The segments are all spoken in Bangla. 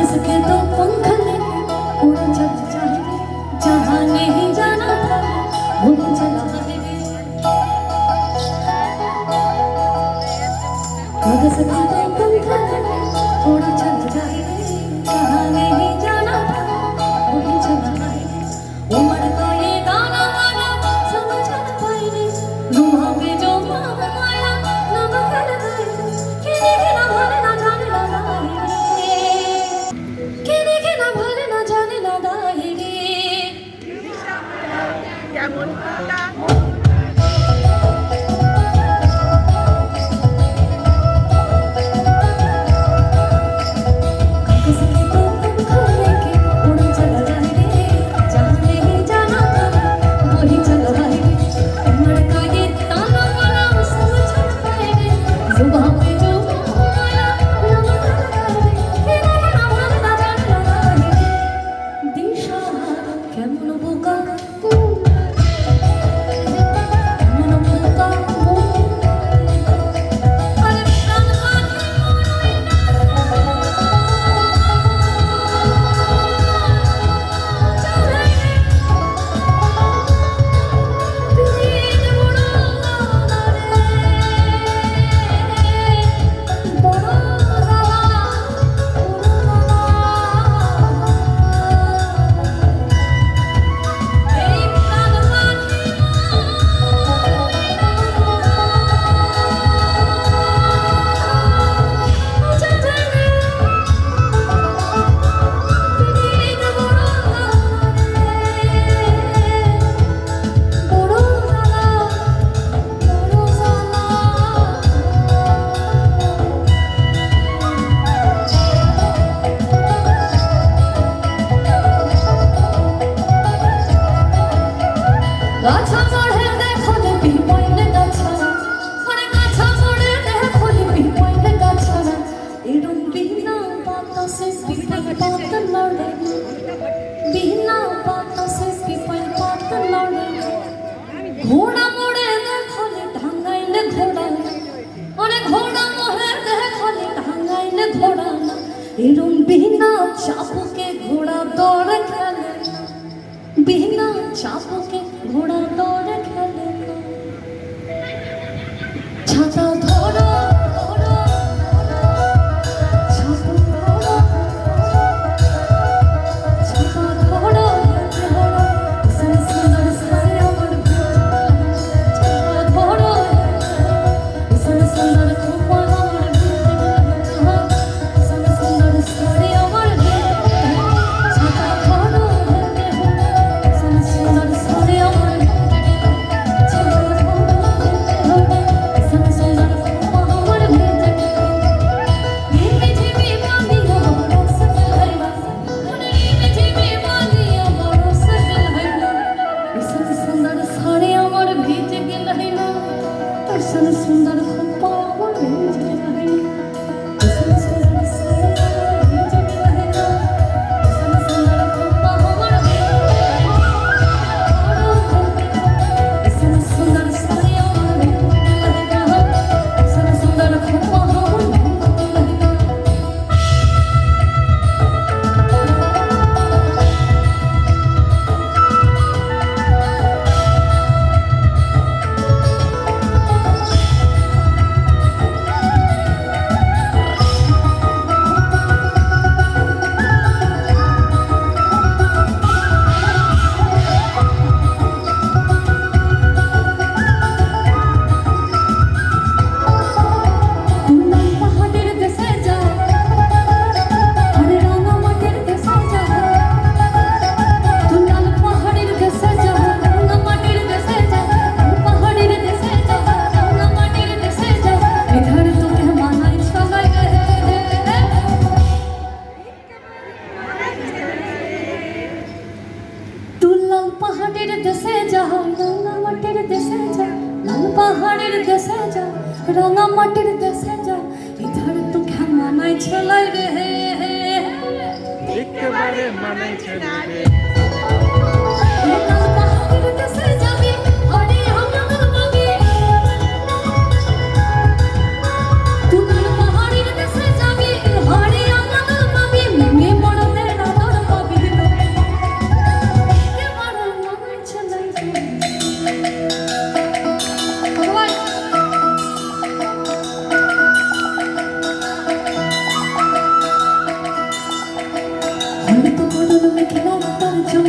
ese que बिना चापों के घोड़ा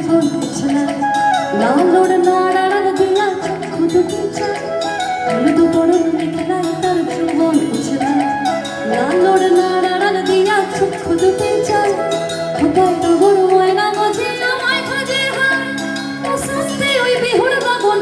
ছোনা লাউড নাড়ার দিয়া কুতু কিছা মৃদু পড়ে মেঘলাই তার চুমন ছোনা লাউড নাড়ার দিয়া কুতু কিছা খোকায় তবর ময়না মজে আমায় খোঁজে হয় ও শান্তি ওই বিহুর বাবন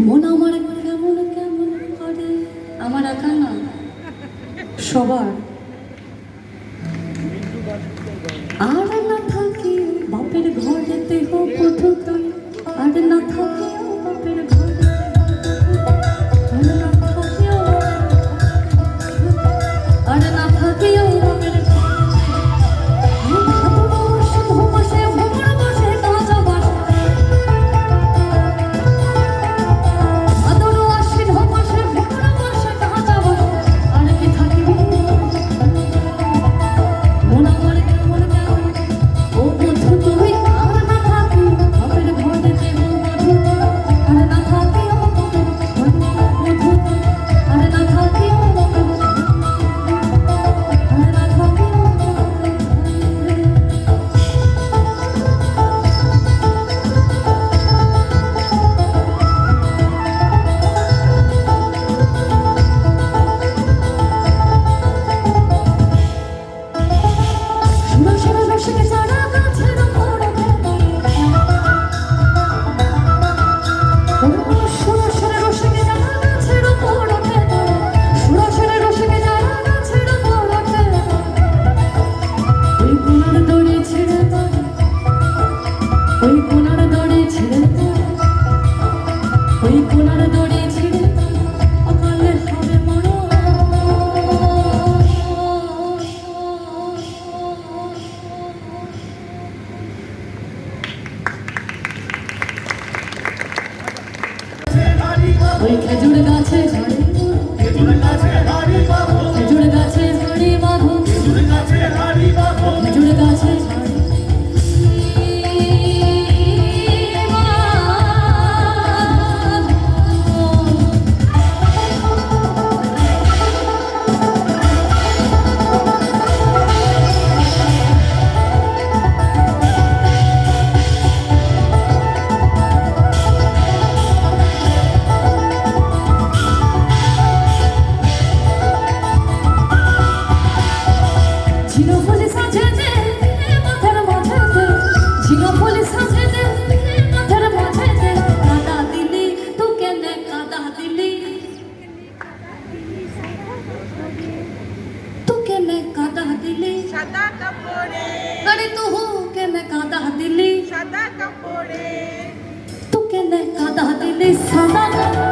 মন আমার কেমন কেমন করে? আমার একা না। সবার Başka ਤੂੰ ਕਹਿੰਦਾ ਕਾਦਾ ਦਿਲ ਸਾਦਾ